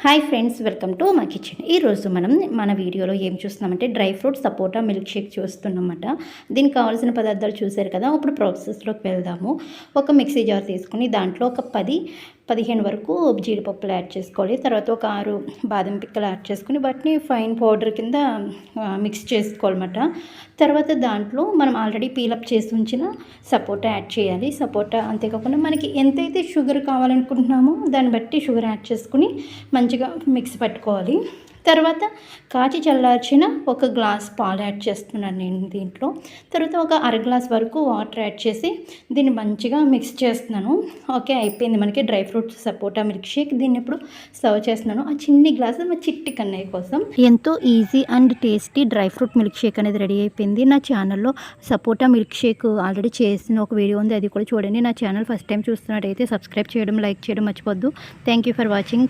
Hi friends welcome to మా kitchen ఈరోజు మనం మన వీడియోలో ఏం చూస్తున్నామంటే dry fruit sapota milk shake చూస్తున్నామన్నమాట దీనికి కావాల్సిన పదార్థాలు చూసారు కదా ఇప్పుడు ప్రాసెస్లోకి వెళ్దాము. ఒక మిక్సీ జార్ తీసుకుని దాంట్లో ఒక పది పదిహేను వరకు జీడిపప్పులు యాడ్ చేసుకోవాలి. తర్వాత ఒక ఆరు బాదం పిక్కలు యాడ్ చేసుకుని వాటిని ఫైన్ పౌడర్ కింద మిక్స్ చేసుకోవాలన్నమాట. తర్వాత దాంట్లో మనం ఆల్రెడీ పీలప్ చేసి ఉంచిన సపోటా యాడ్ చేయాలి. సపోటా అంతేకాకుండా మనకి ఎంతైతే షుగర్ కావాలనుకుంటున్నామో దాన్ని బట్టి షుగర్ యాడ్ చేసుకుని మంచిగా మిక్స్ పట్టుకోవాలి. తర్వాత కాచి చల్లార్చిన ఒక గ్లాస్ పాలు యాడ్ చేస్తున్నాను నేను దీంట్లో. తర్వాత ఒక అర గ్లాస్ వరకు వాటర్ యాడ్ చేసి దీన్ని మంచిగా మిక్స్ చేస్తున్నాను. ఓకే అయిపోయింది మనకి dry fruits sapota milk shake దీన్ని ఇప్పుడు సర్వ్ చేస్తున్నాను. ఆ చిన్ని గ్లాస్ మా చిట్టి కన్నయ్య కోసం. ఎంతో easy and tasty dry fruit milk shake అనేది రెడీ అయిపోయింది. నా ఛానల్లో సపోటా మిల్క్ షేక్ ఆల్రెడీ చేసిన ఒక వీడియో ఉంది అది కూడా చూడండి. నా ఛానల్ ఫస్ట్ టైం చూస్తున్నట్టయితే సబ్స్క్రైబ్ చేయడం లైక్ చేయడం మర్చిపోద్దు. Thank you for watching.